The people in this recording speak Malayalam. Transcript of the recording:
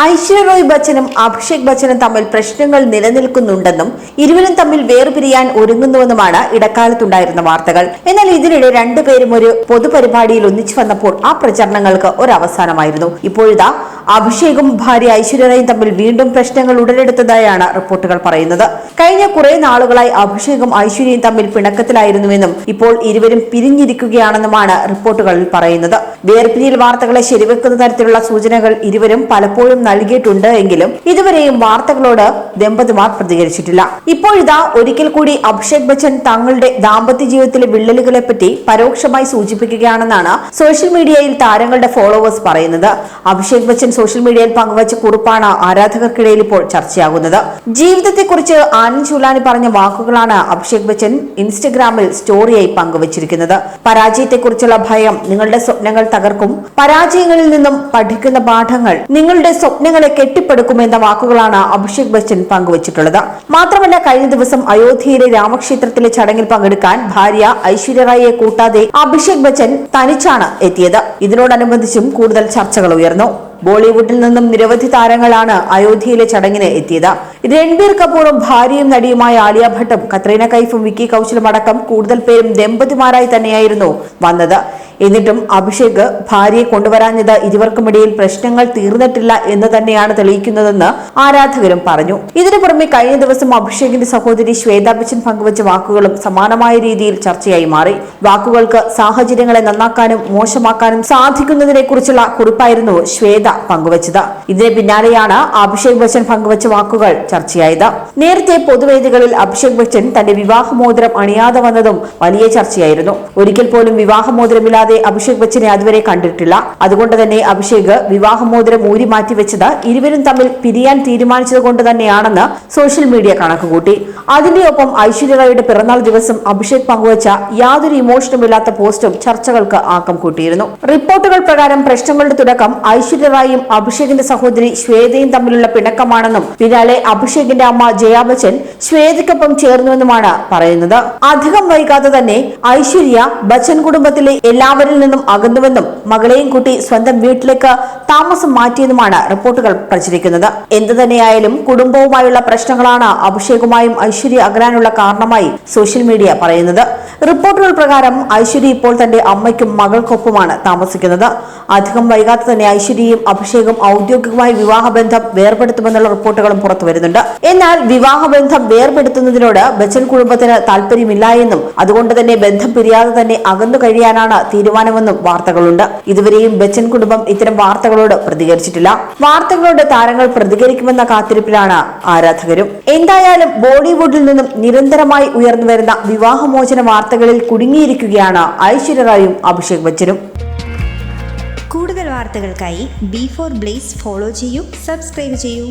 ഐശ്വര്യ റോയ് ബച്ചനും അഭിഷേക് ബച്ചനും തമ്മിൽ പ്രശ്നങ്ങൾ നിലനിൽക്കുന്നുണ്ടെന്നും ഇരുവരും തമ്മിൽ വേർപിരിയാൻ ഒരുങ്ങുന്നുവെന്നുമാണ് ഇടക്കാലത്തുണ്ടായിരുന്ന വാർത്തകൾ. എന്നാൽ ഇതിനിടെ രണ്ടുപേരും ഒരു പൊതുപരിപാടിയിൽ ഒന്നിച്ചു വന്നപ്പോൾ ആ പ്രചരണങ്ങൾക്ക് ഒരു അവസാനമായിരുന്നു ഇപ്പോഴിതാ അഭിഷേകും ഭാര്യ ഐശ്വര്യയും തമ്മിൽ വീണ്ടും പ്രശ്നങ്ങൾ ഉടലെടുത്തതായാണ് റിപ്പോർട്ടുകൾ പറയുന്നത്. കഴിഞ്ഞ കുറെ നാളുകളായി അഭിഷേകും ഐശ്വര്യയും തമ്മിൽ പിണക്കത്തിലായിരുന്നുവെന്നും ഇപ്പോൾ ഇരുവരും പിരിഞ്ഞിരിക്കുകയാണെന്നുമാണ് റിപ്പോർട്ടുകളിൽ പറയുന്നത്. വേർപിരിയൽ വാർത്തകളെ ശരിവെക്കുന്ന തരത്തിലുള്ള സൂചനകൾ ഇരുവരും പലപ്പോഴും നൽകിയിട്ടുണ്ട് എങ്കിലും ഇതുവരെയും വാർത്തകളോട് ദമ്പതിമാർ പ്രതികരിച്ചിട്ടില്ല. ഇപ്പോഴിതാ ഒരിക്കൽ കൂടി അഭിഷേക് ബച്ചൻ തങ്ങളുടെ ദാമ്പത്യ ജീവിതത്തിലെ വിള്ളലുകളെ പറ്റി പരോക്ഷമായി സൂചിപ്പിക്കുകയാണെന്നാണ് സോഷ്യൽ മീഡിയയിൽ താരങ്ങളുടെ ഫോളോവേഴ്സ് പറയുന്നത്. അഭിഷേക് ബച്ചൻ സോഷ്യൽ മീഡിയയിൽ പങ്കുവച്ച കുറിപ്പാണ് ആരാധകർക്കിടയിൽ ഇപ്പോൾ ചർച്ചയാകുന്നത്. ജീവിതത്തെക്കുറിച്ച് ആനന്ദ് ചൂലാനി പറഞ്ഞ വാക്കുകളാണ് അഭിഷേക് ബച്ചൻ ഇൻസ്റ്റഗ്രാമിൽ സ്റ്റോറിയായി പങ്കുവച്ചിരിക്കുന്നത്. പരാജയത്തെക്കുറിച്ചുള്ള ഭയം നിങ്ങളുടെ സ്വപ്നങ്ങൾ തകർക്കും. പരാജയങ്ങളിൽ നിന്നും പഠിക്കുന്ന പാഠങ്ങൾ നിങ്ങളുടെ സ്വപ്നങ്ങളെ കെട്ടിപ്പടുക്കും എന്ന വാക്കുകളാണ് അഭിഷേക് ബച്ചൻ പങ്കുവച്ചിട്ടുള്ളത്. മാത്രമല്ല കഴിഞ്ഞ ദിവസം അയോധ്യയിലെ രാമക്ഷേത്രത്തിലെ ചടങ്ങിൽ പങ്കെടുക്കാൻ ഭാര്യ ഐശ്വര്യ റായിയെ കൂട്ടാതെ അഭിഷേക് ബച്ചൻ തനിച്ചാണ് എത്തിയത്. ഇതിനോടനുബന്ധിച്ചും കൂടുതൽ ചർച്ചകൾ ഉയർന്നു. ബോളിവുഡിൽ നിന്നും നിരവധി താരങ്ങളാണ് അയോധ്യയിലെ ചടങ്ങിന് എത്തിയത്. രൺബീർ കപൂറും ഭാര്യയും നടിയുമായ ആലിയ ഭട്ടും കത്രീന കൈഫും വിക്കി കൗശലും അടക്കം കൂടുതൽ പേരും ദമ്പതിമാരായി തന്നെയായിരുന്നു വന്നത്. എന്നിട്ടും അഭിഷേക് ഭാര്യയെ കൊണ്ടുവരാഞ്ഞത് ഇരുവർക്കുമിടയിൽ പ്രശ്നങ്ങൾ തീർന്നിട്ടില്ല എന്ന് തന്നെയാണ് തെളിയിക്കുന്നതെന്ന് ആരാധകരും പറഞ്ഞു. ഇതിനു പുറമെ കഴിഞ്ഞ ദിവസം അഭിഷേകിന്റെ സഹോദരി ശ്വേതാബിച്ചൻ പങ്കുവച്ച വാക്കുകളും സമാനമായ രീതിയിൽ ചർച്ചയായി മാറി. വാക്കുകൾക്ക് സാഹചര്യങ്ങളെ നന്നാക്കാനും മോശമാക്കാനും സാധിക്കുന്നതിനെ കുറിച്ചുള്ള കുറിപ്പായിരുന്നു ശ്വേത പങ്കുവച്ചത്. ഇതിന് പിന്നാലെയാണ് അഭിഷേക് ബച്ചൻ പങ്കുവച്ച വാക്കുകൾ ചർച്ചയായത്. നേരത്തെ പൊതുവേദികളിൽ അഭിഷേക് ബച്ചൻ തന്റെ വിവാഹമോതിരം അണിയാതെ വന്നതും വലിയ ചർച്ചയായിരുന്നു. ഒരിക്കൽ പോലും വിവാഹമോതിരമില്ലാതെ അഭിഷേക് ബച്ചനെ അതുവരെ കണ്ടിട്ടില്ല. അതുകൊണ്ട് തന്നെ അഭിഷേക് വിവാഹമോതിരം ഊരി മാറ്റിവെച്ചത് ഇരുവരും തമ്മിൽ പിരിയാൻ തീരുമാനിച്ചത് കൊണ്ട് തന്നെയാണെന്ന് സോഷ്യൽ മീഡിയ കണക്കുകൂട്ടി. അതിന്റെ ഒപ്പം ഐശ്വര്യ റായിയുടെ പിറന്നാൾ ദിവസം അഭിഷേക് പങ്കുവച്ച യാതൊരു ഇമോഷനും ഇല്ലാത്ത പോസ്റ്റും ചർച്ചകൾക്ക് ആക്കം കൂട്ടിയിരുന്നു. റിപ്പോർട്ടുകൾ പ്രകാരം പ്രശ്നങ്ങളുടെ തുടക്കം ഐശ്വര്യ റായും അഭിഷേകിന്റെ സഹോദരി ശ്വേതയും തമ്മിലുള്ള പിണക്കമാണെന്നും പിന്നാലെ അഭിഷേകിന്റെ അമ്മ ജയാ ബച്ചൻ ശ്വേതയ്ക്കൊപ്പം ചേർന്നുവെന്നുമാണ് പറയുന്നത്. അധികം വൈകാതെ തന്നെ ഐശ്വര്യ ബച്ചൻ കുടുംബത്തിലെ എല്ലാവരിൽ നിന്നും അകന്നുവെന്നും മകളെയും കുട്ടി സ്വന്തം വീട്ടിലേക്ക് താമസം മാറ്റിയെന്നുമാണ് റിപ്പോർട്ടുകൾ പ്രചരിക്കുന്നത്. എന്തു തന്നെയായാലും കുടുംബവുമായുള്ള പ്രശ്നങ്ങളാണ് അഭിഷേകുമായും ഐശ്വര്യ അകരാനുള്ള കാരണമായി സോഷ്യൽ മീഡിയ പറയുന്നത്. റിപ്പോർട്ടുകൾ പ്രകാരം ഐശ്വര്യ ഇപ്പോൾ തന്റെ അമ്മയ്ക്കും മകൾക്കൊപ്പമാണ് താമസിക്കുന്നത്. അധികം വൈകാതെ തന്നെ ഐശ്വര്യയും അഭിഷേകും ഔദ്യോഗികമായി വിവാഹബന്ധം വേർപെടുത്തുമെന്നുള്ള റിപ്പോർട്ടുകളും പുറത്തു വരുന്നുണ്ട്. എന്നാൽ വിവാഹബന്ധം വേർപെടുത്തുന്നതിനോട് ബച്ചൻ കുടുംബത്തിന് താല്പര്യമില്ല എന്നും അതുകൊണ്ട് തന്നെ ബന്ധം പിരിയാതെ തന്നെ അകന്നു കഴിയാനാണ് തീരുമാനമെന്നും വാർത്തകളുണ്ട്. ഇതുവരെയും ബച്ചൻ കുടുംബം ഇത്തരം വാർത്തകളോട് പ്രതികരിച്ചിട്ടില്ല. വാർത്തകളോട് താരങ്ങൾ പ്രതികരിക്കുമെന്ന കാത്തിരിപ്പിലാണ് ആരാധകരും. എന്തായാലും ബോളിവുഡിൽ നിന്നും നിരന്തരമായി ഉയർന്നു വരുന്ന വിവാഹമോചന വാർത്തകളിൽ കുടുങ്ങിയിരിക്കുകയാണ് ഐശ്വര്യ റായും അഭിഷേക് ബച്ചനും. കൂടുതൽ വാർത്തകൾക്കായി ബി ഫോർ ബ്ലേസ് ഫോളോ ചെയ്യൂ സബ്സ്ക്രൈബ് ചെയ്യൂ.